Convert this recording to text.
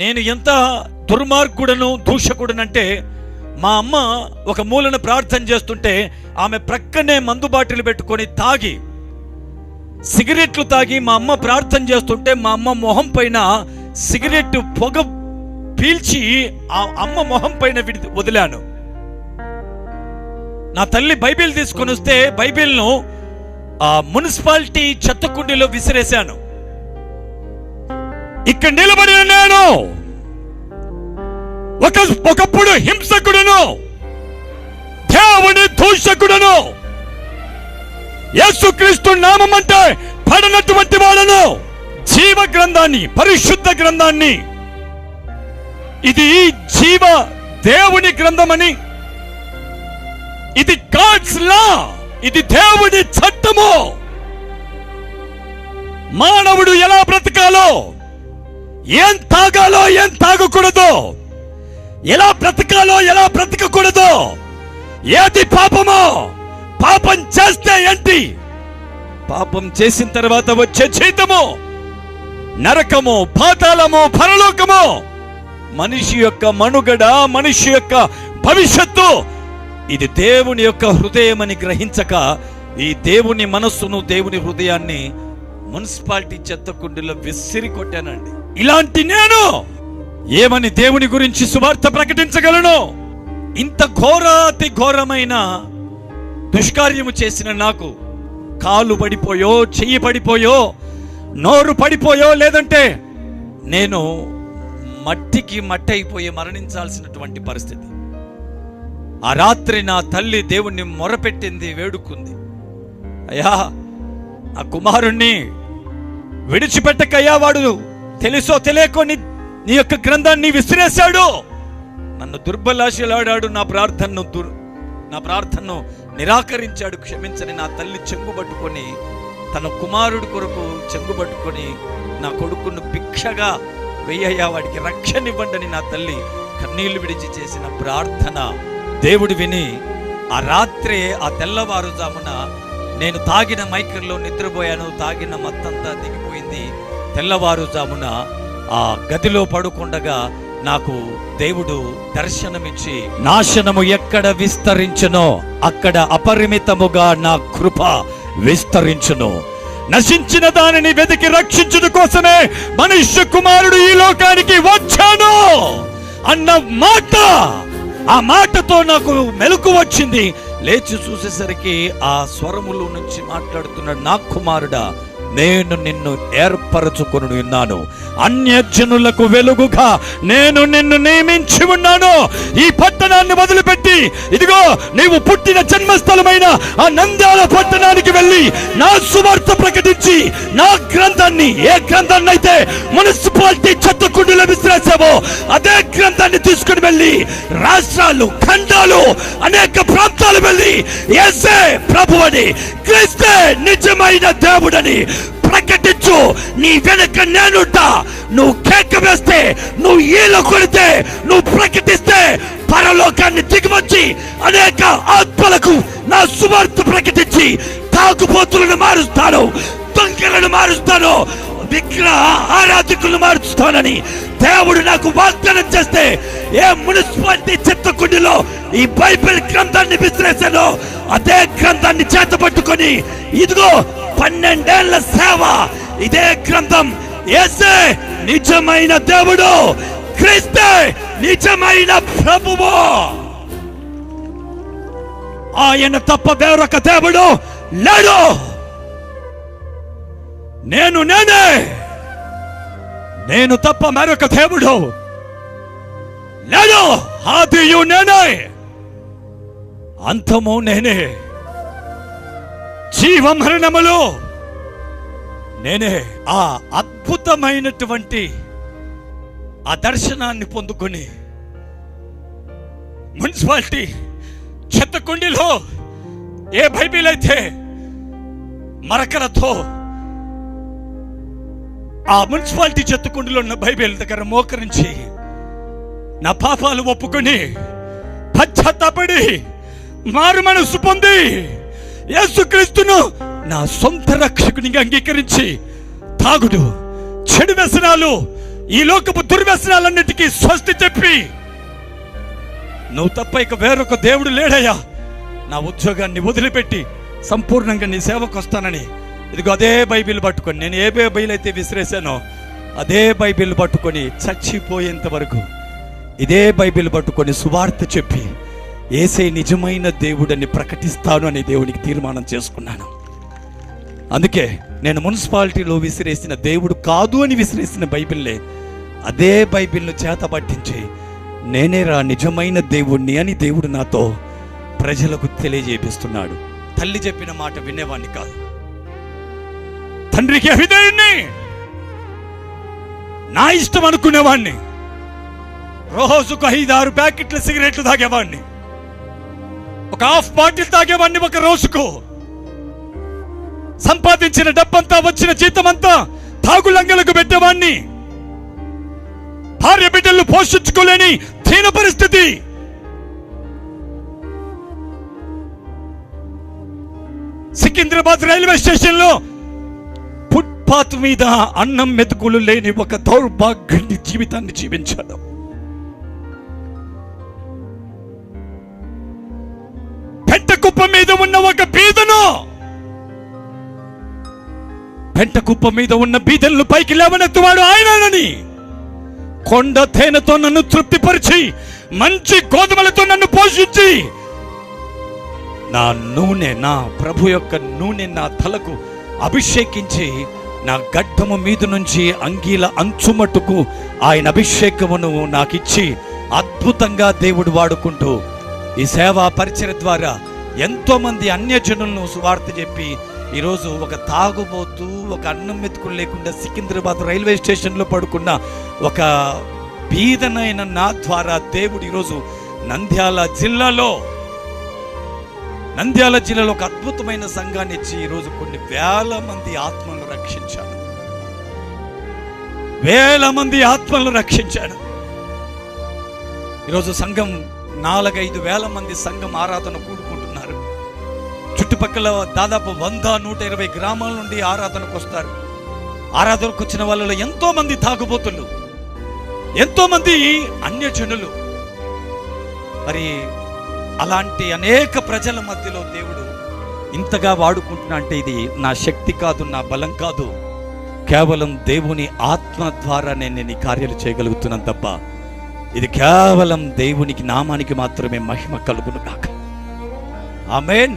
నేను ఎంత దుర్మార్గుడను దూషకుడనంటే మా అమ్మ ఒక మూలన ప్రార్థన చేస్తుంటే ఆమె ప్రక్కనే మందు బాటిల్ పెట్టుకొని తాగి సిగరెట్లు తాగి మా అమ్మ ప్రార్థన చేస్తుంటే మా అమ్మ మొహం పైన సిగరెట్ పొగ పీల్చి ఆ అమ్మ మొహం పైన విడి వదిలాను. నా తల్లి బైబిల్ తీసుకొని వస్తే బైబిల్ను ఆ మున్సిపాలిటీ చెత్త కుండీలో విసిరేశాను. ఇక్కడ నిలబడిన నేను ఒక ఒకప్పుడు హింసకుడును దేవుని దూషకుడును యేసుక్రీస్తు నామం అంటే పడనటువంటి వాళ్ళను జీవ గ్రంథాన్ని పరిశుద్ధ గ్రంథాన్ని. ఇది జీవ దేవుని గ్రంథమని. ఇది గాడ్స్ లా ఇది దేవుని చట్టము. మానవుడు ఎలా బ్రతకాలో ఏం తాగాలో ఏం తాగకూడదు? ఎలా బ్రతకాలో ఎలా బ్రతకకూడదు? ఏది పాపమో? పాపం చేస్తే ఏంటి? పాపం చేసిన తర్వాత వచ్చే జీతము? నరకము పాతాళము పరలోకము? మనిషి యొక్క మనుగడ మనిషి యొక్క భవిష్యత్తు ఇది దేవుని యొక్క హృదయమని గ్రహించక ఈ దేవుని మనస్సును దేవుని హృదయాన్ని మున్సిపాలిటీ చెత్త కుండీలో విసిరి కొట్టానండి. ఇలాంటి నేను ఏమని దేవుని గురించి సువార్త ప్రకటించగలను? ఇంత ఘోరాతి ఘోరమైన దుష్కార్యము చేసిన నాకు కాలు పడిపోయో చెయ్యి పడిపోయో నోరు పడిపోయో లేదంటే నేను మట్టికి మట్టి అయిపోయి మరణించాల్సినటువంటి పరిస్థితి. ఆ రాత్రి నా తల్లి దేవుణ్ణి మొరపెట్టింది వేడుకుంది. అయ్యా ఆ కుమారుణ్ణి విడిచిపెట్టకయ్యా వాడు. తెలుసో తెలియకో నీ నీ యొక్క గ్రంథాన్ని విసిరేశాడు. నన్ను దుర్బలాశలాడాడు నా ప్రార్థనను దుర్ నా ప్రార్థనను నిరాకరించాడు క్షమించని నా తల్లి చెంగు పట్టుకొని తన కుమారుడి కొరకు చెంగు పట్టుకొని నా కొడుకును భిక్షగా వెయ్యయ్యా వాడికి రక్షణ నా తల్లి కన్నీళ్ళు విడిచి చేసిన ప్రార్థన దేవుడు విని ఆ రాత్రే ఆ తెల్లవారుజామున నేను తాగిన మైకర్లో నిద్రపోయాను తాగిన మత్తంతా దిగిపోయింది. తెల్లవారుజామున ఆ గదిలో పడుకుండగా నాకు దేవుడు దర్శనమిచ్చి నాశనము ఎక్కడ విస్తరించునో? అక్కడ అపరిమితముగా నా కృప విస్తరించును. నశించిన దానిని వెతికి రక్షించుట కోసమే మనుష్య కుమారుడు ఈ లోకానికి వచ్చాను. అన్న మాట ఆ మాటతో నాకు మెలకు వచ్చింది. లేచి చూసేసరికి ఆ స్వరములో నుంచి మాట్లాడుతున్నాడు నా కుమారుడా నేను నిన్ను ఏర్పరచుకొని ఉన్నాను. అన్యజనులకు వెలుగుగా నేను నిన్ను నియమించి ఉన్నాను. ఈ పట్టణాన్ని వదిలిపెట్టి ఇదిగో నీవు పుట్టిన జన్మస్థలమైన ఆ నంద్యాల పట్టణానికి వెళ్ళి నా సువార్త ప్రకటించి నా గ్రంథాన్ని ఏ గ్రంథాన్ని అయితే మున్సిపాలిటీ చెత్త విసిరేసావో అదే గ్రంథాన్ని తీసుకుని వెళ్ళి రాష్ట్రాలు ఖండాలు అనేక ప్రాంతాలు వెళ్ళి ఎస్ఏ ప్రభువని క్రిస్తే నిజమైన దేవుడని ప్రకటించు. నీ వెనక నేనుంటా. నువ్వు కేక వేస్తే నువ్వు ఈలో కొడితే నువ్వు ప్రకటిస్తే పరలోకాన్ని దిగివచ్చి అనేక ఆత్మలకు నా సువార్త ప్రకటించి తాగుబోతులను మారుస్తాను దొంగలను మారుస్తాను విగ్రహ ఆరాధకులను మారుస్తానని దేవుడు నాకు వాగ్దానం చేస్తే ఏ మున్సిపాలిటీ చెత్తకుండిలో ఈ బైబిల్ గ్రంథాన్ని విసిరేశాను అదే గ్రంథాన్ని చేతపట్టుకొని ఇదిగో పన్నెండేళ్ళ సేవ. ఇదే గ్రంథం. ఏసే నిజమైన దేవుడు. క్రీస్తే నిజమైన ప్రభువు. ఆయన తప్ప వేరొక దేవుడు లేడు. నేను నేనే. నేను తప్ప మరొక దేవుడు లేడు. ఆదియు నేనే. అంతము నేనే. జీవమరణములు నేనే ఆ అద్భుతమైనటువంటి ఆ దర్శనాన్ని పొందుకొని మున్సిపాలిటీ చెత్త కుండీలో ఏ బైబిల్ అయితే మరకలతో ఆ మున్సిపాలిటీ చెత్తకుండలో ఉన్న బైబిల్ దగ్గర మోకరించి నా పాపాలు ఒప్పుకొని పశ్చాత్తాపడి మారు మనసు పొంది యేసుక్రీస్తును నా సొంత రక్షకునిగా అంగీకరించి తాగుడు చెడు వ్యసనాలు ఈ లోకపు దుర్వ్యసనాలన్నిటికీ స్వస్తి చెప్పి నువ్వు తప్ప ఇక వేరొక దేవుడు లేడయ్యా. నా ఉద్యోగాన్ని వదిలిపెట్టి సంపూర్ణంగా నీ సేవకు వస్తానని. ఇదిగో అదే బైబిల్ పట్టుకొని నేను ఏ బైబిల్ అయితే విసిరేసానో అదే బైబిల్ పట్టుకొని చచ్చిపోయేంత వరకు ఇదే బైబిల్ పట్టుకొని సువార్త చెప్పి ఏసే నిజమైన దేవుడని ప్రకటిస్తాను అని దేవునికి తీర్మానం చేసుకున్నాను. అందుకే నేను మున్సిపాలిటీలో విసిరేసిన దేవుడు కాదు అని విసిరేసిన బైబిల్లే అదే బైబిల్ను చేత పట్టించి నేనే రా నిజమైన దేవుణ్ణి అని దేవుడు నాతో ప్రజలకు తెలియజేపిస్తున్నాడు. తల్లి చెప్పిన మాట వినేవాణ్ణి కాదు. తండ్రికి అభిదేయుణ్ణి నా ఇష్టం అనుకునేవాణ్ణి. రోజుకు ఐదు ఆరు ప్యాకెట్ల సిగరెట్లు తాగేవాణ్ణి. ఒక హాఫ్ బాటిల్ తాగేవాడిని ఒక రోజుకు. సంపాదించిన డబ్బంతా వచ్చిన జీతమంతా తాగులంగలకు పెట్టేవాడిని భార్య బిడ్డలు పోషించుకోలేని దీన పరిస్థితి. సికింద్రాబాద్ రైల్వే స్టేషన్లో ఫుట్పాత్ మీద అన్నం మెతుకులు లేని ఒక దౌర్భాగ్యుని జీవితాన్ని జీవించాడు. మీద ఉన్న ఒక బీదను పెంట కుప్ప మీద ఉన్న బీదలను పైకి లేవనెత్తువాడు ఆయనని కొండ తేనెతో నన్ను తృప్తిపరిచి మంచి గోధుమలతో నన్ను పోషించి నా నూనె నా ప్రభు యొక్క నూనె నా తలకు అభిషేకించి నా గడ్డము మీద నుంచి అంగీల అంచుమట్టుకు ఆయన అభిషేకమును నాకిచ్చి అద్భుతంగా దేవుడు వాడుకుంటూ ఈ సేవా పరిచయ ద్వారా ఎంతోమంది అన్యజనులను సువార్త చెప్పి ఈరోజు ఒక తాగుబోతూ ఒక అన్నం మెతుకులు లేకుండా సికింద్రాబాద్ రైల్వే స్టేషన్లో పడుకున్న ఒక బీదనైన నా ద్వారా దేవుడు ఈరోజు నంద్యాల జిల్లాలో నంద్యాల జిల్లాలో ఒక అద్భుతమైన సంఘాన్ని ఇచ్చి ఈరోజు కొన్ని వేల మంది ఆత్మలను రక్షించాడు. వేల మంది ఆత్మలను రక్షించాడు. ఈరోజు సంఘం నాలుగైదు వేల మంది సంఘం ఆరాధన కూడుకుంటున్నారు చుట్టుపక్కల దాదాపు వంద నూట ఇరవై గ్రామాల నుండి ఆరాధనకు వస్తారు. ఆరాధనకు వచ్చిన వాళ్ళలో ఎంతో మంది తాగుబోతులు ఎంతో మంది అన్యజనులు. మరి అలాంటి అనేక ప్రజల మధ్యలో దేవుడు ఇంతగా వాడుకుంటున్నా అంటే ఇది నా శక్తి కాదు నా బలం కాదు. కేవలం దేవుని ఆత్మ ద్వారా నేను ఈ కార్యాలు చేయగలుగుతున్నాను తప్ప ఇది కేవలం దేవునికి నామానికి మాత్రమే మహిమ కలుగును కాక ఆమెన్.